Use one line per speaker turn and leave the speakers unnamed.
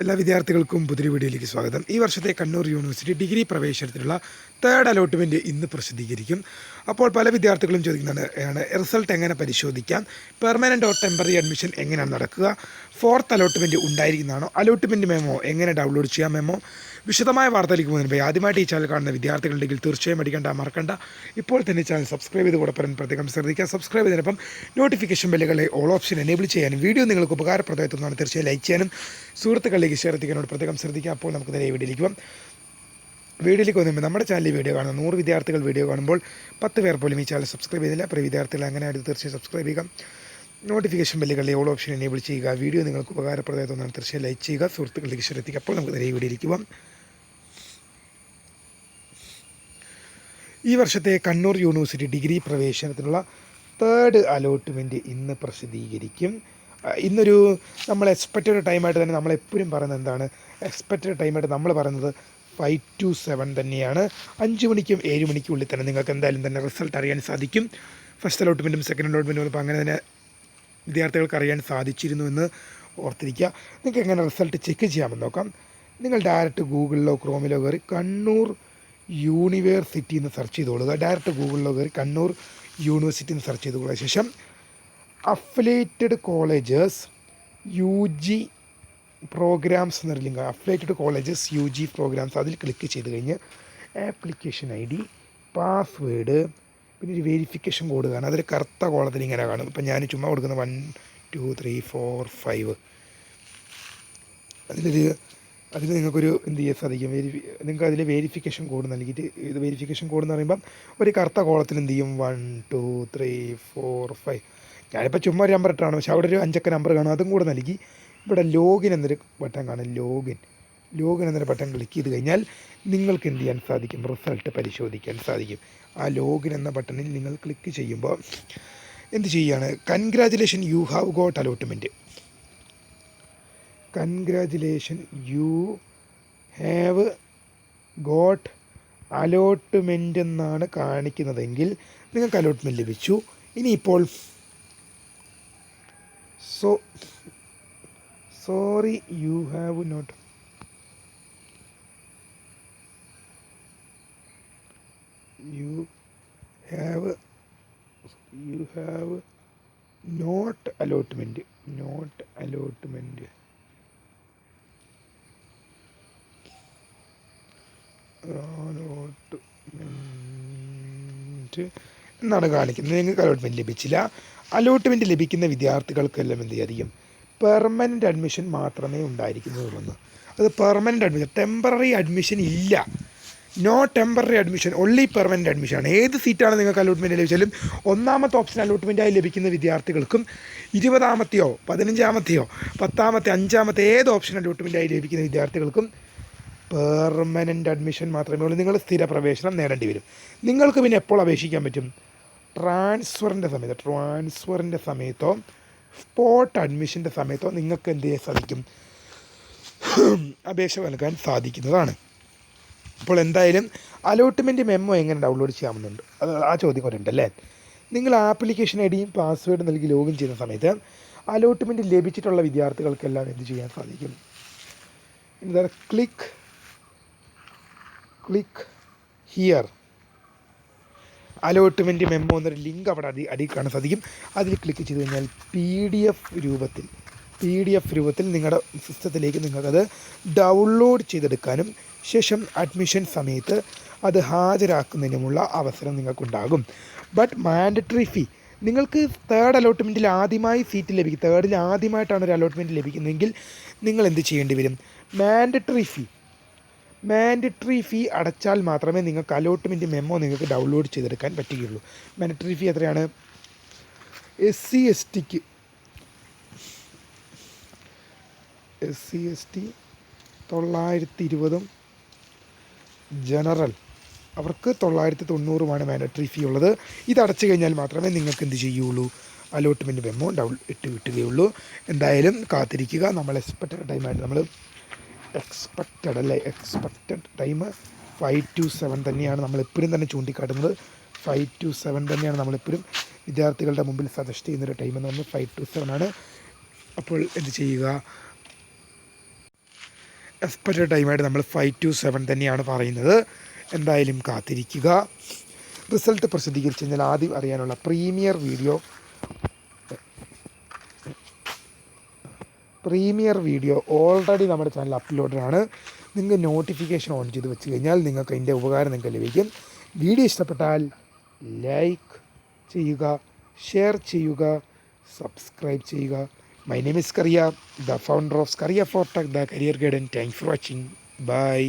എല്ലാ വിദ്യാർത്ഥികൾക്കും പുതിരി വീഡിയോയിലേക്ക് സ്വാഗതം. ഈ വർഷത്തെ കണ്ണൂർ യൂണിവേഴ്സിറ്റി ഡിഗ്രി പ്രവേശനത്തിനുള്ള തേർഡ് അലോട്ട്മെന്റ് ഇന്ന് പ്രസിദ്ധീകരിക്കും. അപ്പോൾ പല വിദ്യാർത്ഥികളും ചോദിക്കുന്നതാണ് റിസൾട്ട് എങ്ങനെ പരിശോധിക്കാം പെർമനന്റ് ഓർ ടെമ്പററി അഡ്മിഷൻ എങ്ങനെയാണ് നടക്കുക ഫോർത്ത് അലോട്ട്മെന്റ് ഉണ്ടായിരിക്കുന്നതാണോ അലോട്ട്മെന്റ് മെമ്മോ എങ്ങനെ ഡൗൺലോഡ് ചെയ്യാം മെമ്മോ വിശദമായ വാർത്തയിലേക്ക് പോകുന്നതിന് പോയി ആദ്യമായിട്ട് ഈ ചാനൽ കാണുന്ന വിദ്യാർത്ഥികളുണ്ടെങ്കിൽ തീർച്ചയായും അടിക്കേണ്ട മറക്കണ്ട. ഇപ്പോൾ തന്നെ ചാനൽ സബ്സ്ക്രൈബ് ചെയ്ത് കൂടെ പറയാൻ പ്രത്യേകം ശ്രദ്ധിക്കുക. സബ്സ്ക്രൈബ് ചെയ്തതിനൊപ്പം നോട്ടിഫിക്കേഷൻ ബെല്ലുകളെ ഓൾ ഓപ്ഷൻ എനേബിൾ ചെയ്യാനും വീഡിയോ നിങ്ങൾക്ക് ഉപകാരപ്രദമായിട്ടുള്ളതാണ് തീർച്ചയായും ലൈക്ക് ചെയ്യാനും സുഹൃത്തുക്കളിലേക്ക് ഷെയർ എത്തിക്കാനോട് പ്രത്യേകം ശ്രദ്ധിക്കുക. അപ്പോൾ നമുക്ക് നേരെ വീഡിയോയിലേക്ക് പോകാം. വീഡിയോയിലേക്ക് വന്നുമ്പോൾ നമ്മുടെ ചാനലിൽ വീഡിയോ കാണുന്ന നൂറ് വിദ്യാർത്ഥികൾ വീഡിയോ കാണുമ്പോൾ പത്ത് പേർ പോലും ഈ ചാനൽ സബ്സ്ക്രൈബ് ചെയ്തില്ല. അപ്പോൾ വിദ്യാർത്ഥികൾ അങ്ങനെ ആയിട്ട് തീർച്ചയായും സബ്സ്ക്രൈബ് ചെയ്യുക. നോട്ടിഫിക്കേഷൻ ബെല്ലുകളിലെ ഓൾ ഓപ്ഷൻ എനേബിൾ ചെയ്യുക. വീഡിയോ നിങ്ങൾക്ക് ഉപകാരപ്രദമായിട്ടുള്ളതാണ് തീർച്ചയായും ലൈക്ക് ചെയ്യുക. സുഹൃത്തുക്കളിലേക്ക് ഷെയർ എത്തിക്കുക. അപ്പോൾ നമുക്ക് നേരെ വീഡിയോയിലേക്ക് പോകാം. ഈ വർഷത്തെ കണ്ണൂർ യൂണിവേഴ്സിറ്റി ഡിഗ്രി പ്രവേശനത്തിനുള്ള തേർഡ് അലോട്ട്മെന്റ് ഇന്ന് പ്രസിദ്ധീകരിക്കും. ഇന്നൊരു നമ്മൾ എക്സ്പെക്റ്റഡ് ടൈമായിട്ട് തന്നെ നമ്മൾ എപ്പോഴും പറയുന്നത് എന്താണ്? എക്സ്പെക്റ്റഡ് ടൈമായിട്ട് നമ്മൾ പറയുന്നത് ഫൈവ് ടു സെവൻ തന്നെയാണ്. അഞ്ച് മണിക്കും ഏഴ് മണിക്കും ഉള്ളിൽ തന്നെ നിങ്ങൾക്ക് എന്തായാലും തന്നെ റിസൾട്ട് അറിയാൻ സാധിക്കും. ഫസ്റ്റ് അലോട്ട്മെന്റും സെക്കൻഡ് അലോട്ട്മെന്റും അപ്പോൾ അങ്ങനെ തന്നെ വിദ്യാർത്ഥികൾക്ക് അറിയാൻ സാധിച്ചിരുന്നു എന്ന് ഓർത്തിരിക്കുക. നിങ്ങൾക്ക് എങ്ങനെ റിസൾട്ട് ചെക്ക് ചെയ്യാമെന്ന് നോക്കാം. നിങ്ങൾ ഡയറക്റ്റ് ഗൂഗിളിലോ ക്രോമിലോ കയറി കണ്ണൂർ യൂണിവേഴ്സിറ്റി എന്ന് സെർച്ച് ചെയ്തോളുക. ഡയറക്റ്റ് ഗൂഗിളിലോ കയറി കണ്ണൂർ യൂണിവേഴ്സിറ്റി എന്ന് സെർച്ച് ചെയ്തുകൊള്ളുക ശേഷം affiliated colleges U G programs എന്നൊരു link affiliated colleges U G programs അതിൽ ക്ലിക്ക് ചെയ്ത് കഴിഞ്ഞ് ആപ്ലിക്കേഷൻ ഐ ഡി പാസ്വേഡ് പിന്നെ ഒരു വെരിഫിക്കേഷൻ കോഡ് കാണും. അതൊരു കറുത്ത കോളത്തിൽ ഇങ്ങനെ കാണും. ഇപ്പം ഞാൻ ചുമ്മാ കൊടുക്കുന്ന one two three four five. അതിലൊരു അതിൽ നിങ്ങൾക്കൊരു എന്ത് ചെയ്യാൻ സാധിക്കും? വെരിഫി നിങ്ങൾക്ക് അതിൽ വെരിഫിക്കേഷൻ കോഡ് നൽകിയിട്ട് ഇത് വെരിഫിക്കേഷൻ കോഡ് എന്ന് പറയുമ്പം ഒരു കറുത്ത കോളത്തിൽ എന്ത് ചെയ്യും? One two three four five. ഞാനിപ്പോൾ ചുമ്മാ ഒരു നമ്പർ ഇട്ടാണ്. പക്ഷേ അവിടെ ഒരു അഞ്ചക്ക നമ്പർ കാണും. അതും കൂടെ നൽകി. ഇവിടെ ലോഗിൻ എന്നൊരു ബട്ടൺ കാണും. ലോഗിൻ ലോഗിൻ എന്നൊരു ബട്ടൺ ക്ലിക്ക് ചെയ്ത് കഴിഞ്ഞാൽ നിങ്ങൾക്ക് എന്ത് ചെയ്യാൻ സാധിക്കും? റിസൾട്ട് പരിശോധിക്കാൻ സാധിക്കും. ആ ലോഗിൻ എന്ന ബട്ടണിൽ നിങ്ങൾ ക്ലിക്ക് ചെയ്യുമ്പോൾ എന്ത് ചെയ്യുകയാണ്? Congratulation you have got allotment congratulation you have got allotment എന്നാണ് കാണിക്കുന്നതെങ്കിൽ നിങ്ങൾക്ക് അലോട്ട്മെന്റ് ലഭിച്ചു. ഇനിയിപ്പോൾ so sorry you have not you have you have not allotment not allotment allotment എന്നാണ് കാണിക്കുന്നത്. നിങ്ങൾക്ക് അലോട്ട്മെന്റ് ലഭിച്ചില്ല. അലോട്ട്മെന്റ് ലഭിക്കുന്ന വിദ്യാർത്ഥികൾക്കെല്ലാം എന്ത് ചെയ്യും പെർമനന്റ് അഡ്മിഷൻ മാത്രമേ ഉണ്ടായിരിക്കുന്നുള്ളൂ അത് പെർമനന്റ് അഡ്മിഷൻ ടെമ്പററി അഡ്മിഷൻ ഇല്ല. No temporary admission only permanent അഡ്മിഷനാണ് ഏത് സീറ്റാണ് നിങ്ങൾക്ക് അലോട്ട്മെന്റ് ലഭിച്ചാലും ഒന്നാമത്തെ ഓപ്ഷൻ അലോട്ട്മെന്റായി ലഭിക്കുന്ന വിദ്യാർത്ഥികൾക്കും ഇരുപതാമത്തെയോ പതിനഞ്ചാമത്തെയോ പത്താമത്തെ അഞ്ചാമത്തെ ഏത് ഓപ്ഷൻ അലോട്ട്മെന്റായി ലഭിക്കുന്ന വിദ്യാർത്ഥികൾക്കും പെർമനന്റ് അഡ്മിഷൻ മാത്രമേ ഉള്ളൂ. നിങ്ങൾ സ്ഥിര പ്രവേശനം നേടേണ്ടി വരും. നിങ്ങൾക്ക് പിന്നെ എപ്പോൾ അപേക്ഷിക്കാൻ പറ്റും? ട്രാൻസ്ഫറിന്റെ സമയത്ത് ട്രാൻസ്ഫറിന്റെ സമയത്തോ സ്പോട്ട് അഡ്മിഷന്റെ സമയത്തോ നിങ്ങൾക്ക് എന്ത് ചെയ്യാൻ സാധിക്കും? അപേക്ഷ നൽകാൻ സാധിക്കുന്നതാണ്. അപ്പോൾ എന്തായാലും അലോട്ട്മെന്റ് മെമ്മോ എങ്ങനെ ഡൗൺലോഡ് ചെയ്യാമെന്നുണ്ട്. അത് ആ ചോദ്യം കൂടെ ഉണ്ടല്ലേ? നിങ്ങൾ ആപ്ലിക്കേഷൻ ഐ ഡിയും പാസ്വേഡ് നൽകി ലോഗിൻ ചെയ്യുന്ന സമയത്ത് അലോട്ട്മെന്റ് ലഭിച്ചിട്ടുള്ള വിദ്യാർത്ഥികൾക്കെല്ലാം എന്ത് ചെയ്യാൻ സാധിക്കും? എന്താണ് click click here. Allotment memo എന്നൊരു ലിങ്ക് അവിടെ അടി അടി കാണാൻ സാധിക്കും. അതിൽ ക്ലിക്ക് ചെയ്ത് കഴിഞ്ഞാൽ പി ഡി എഫ് രൂപത്തിൽ പി ഡി എഫ് രൂപത്തിൽ നിങ്ങളുടെ സിസ്റ്റത്തിലേക്ക് നിങ്ങൾക്കത് ഡൗൺലോഡ് ചെയ്തെടുക്കാനും ശേഷം അഡ്മിഷൻ സമയത്ത് അത് ഹാജരാക്കുന്നതിനുമുള്ള അവസരം നിങ്ങൾക്കുണ്ടാകും. ബട്ട് മാൻഡറ്ററി ഫീ നിങ്ങൾക്ക് തേർഡ് അലോട്ട്മെന്റിൽ ആദ്യമായി സീറ്റ് ലഭിക്കും. തേർഡിൽ ആദ്യമായിട്ടാണ് ഒരു അലോട്ട്മെന്റ് ലഭിക്കുന്നതെങ്കിൽ നിങ്ങൾ എന്ത് ചെയ്യേണ്ടി വരും? മാൻഡറ്ററി ഫീ മാൻഡറ്ററി ഫീ അടച്ചാൽ മാത്രമേ നിങ്ങൾക്ക് അലോട്ട്മെന്റ് മെമ്മോ നിങ്ങൾക്ക് ഡൗൺലോഡ് ചെയ്തെടുക്കാൻ പറ്റുകയുള്ളൂ. മാൻഡറ്ററി ഫീ എത്രയാണ്? എസ് സി എസ് ടിക്ക് എസ് സി എസ് ടി തൊള്ളായിരത്തി ഇരുപതും ജനറൽ അവർക്ക് തൊള്ളായിരത്തി തൊണ്ണൂറുമാണ് മാൻഡറ്ററി ഫീ ഉള്ളത്. ഇത് അടച്ചു കഴിഞ്ഞാൽ മാത്രമേ നിങ്ങൾക്ക് എന്ത് ചെയ്യുള്ളൂ അലോട്ട്മെന്റ് മെമ്മോ ഡൗൺ ഇട്ട് കിട്ടുകയുള്ളൂ. എന്തായാലും കാത്തിരിക്കുക. നമ്മൾ എക്സ്പെക്റ്റഡ് ടൈമായിട്ട് നമ്മൾ എക്സ്പെക്റ്റഡ് അല്ലേ? Expected time five to seven തന്നെയാണ് നമ്മളെപ്പോഴും തന്നെ ചൂണ്ടിക്കാട്ടുന്നത്. ഫൈവ് ടു സെവൻ തന്നെയാണ് നമ്മളെപ്പോഴും വിദ്യാർത്ഥികളുടെ മുമ്പിൽ സജസ്റ്റ് ചെയ്യുന്നൊരു ടൈം എന്ന് പറഞ്ഞാൽ ഫൈവ് ടു സെവൻ ആണ്. അപ്പോൾ എന്ത് ചെയ്യുക? എക്സ്പെക്റ്റഡ് ടൈമായിട്ട് നമ്മൾ ഫൈവ് ടു സെവൻ തന്നെയാണ് പറയുന്നത്. എന്തായാലും കാത്തിരിക്കുക. റിസൾട്ട് പ്രസിദ്ധീകരിച്ച് കഴിഞ്ഞാൽ ആദ്യം അറിയാനുള്ള premiere video premiere video already നമ്മുടെ ചാനൽ അപ്ലോഡഡ് ആണ്. നിങ്ങൾക്ക് നോട്ടിഫിക്കേഷൻ ഓൺ ചെയ്ത് വെച്ച് കഴിഞ്ഞാൽ നിങ്ങൾക്ക് അതിന്റെ ഉപകാരം നിങ്ങൾക്ക് ലഭിക്കും. വീഡിയോ ഇഷ്ടപ്പെട്ടാൽ ലൈക്ക് ചെയ്യുക ഷെയർ ചെയ്യുക സബ്സ്ക്രൈബ് ചെയ്യുക. My name is Kariya the founder of Kariya for tech the career guidance thanks for watching bye